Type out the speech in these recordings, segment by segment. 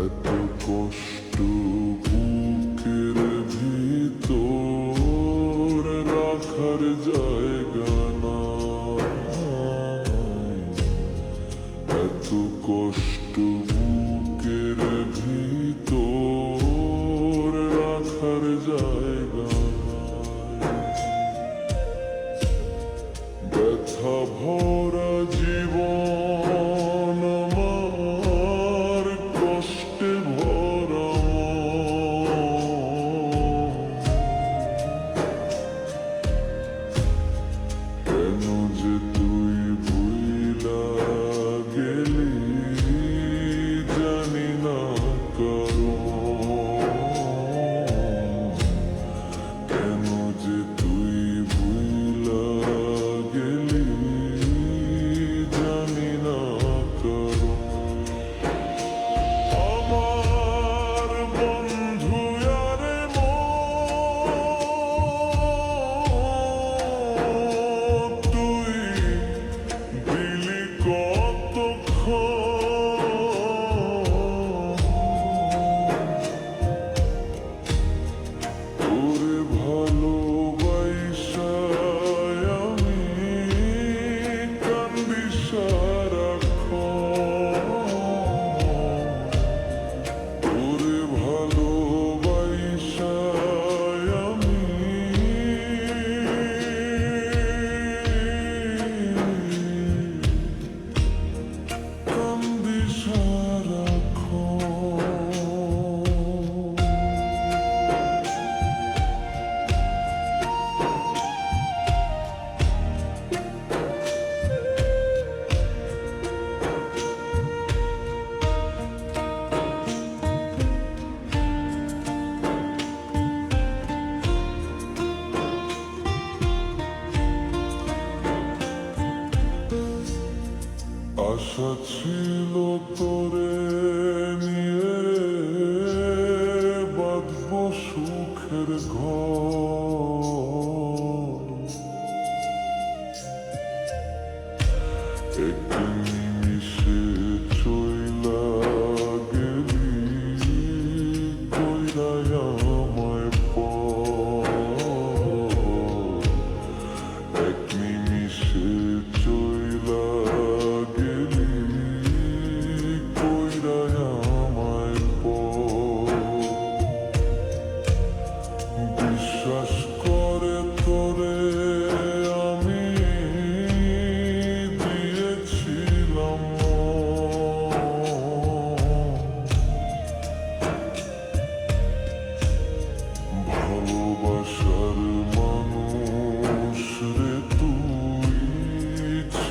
এত কষ্ট বুকের ভিতর রাখার জায়গা না এত কষ্ট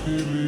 Spirit.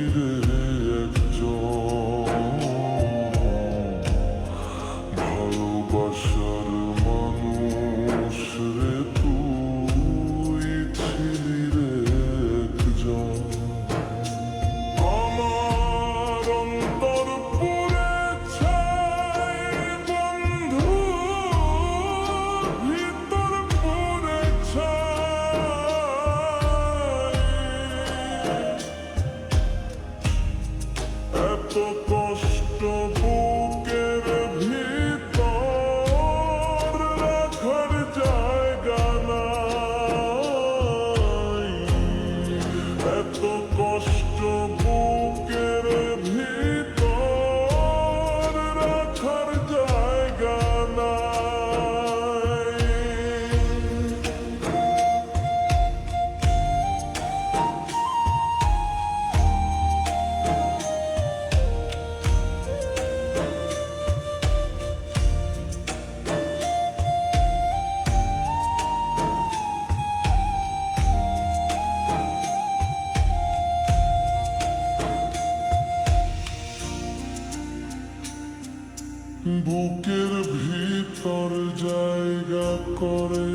বুকের ভিতর জায়গা করে।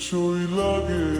চই গেলি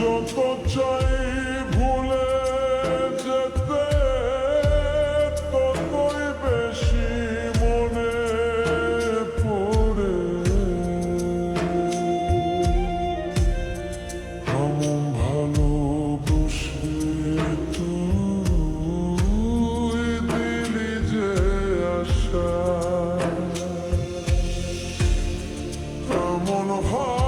যত চাই ভুলে যেতে ততই বেশি মনে পড়ে। কেমন ভালো বসে তুই দিলি যে আশা। কেমন ভালো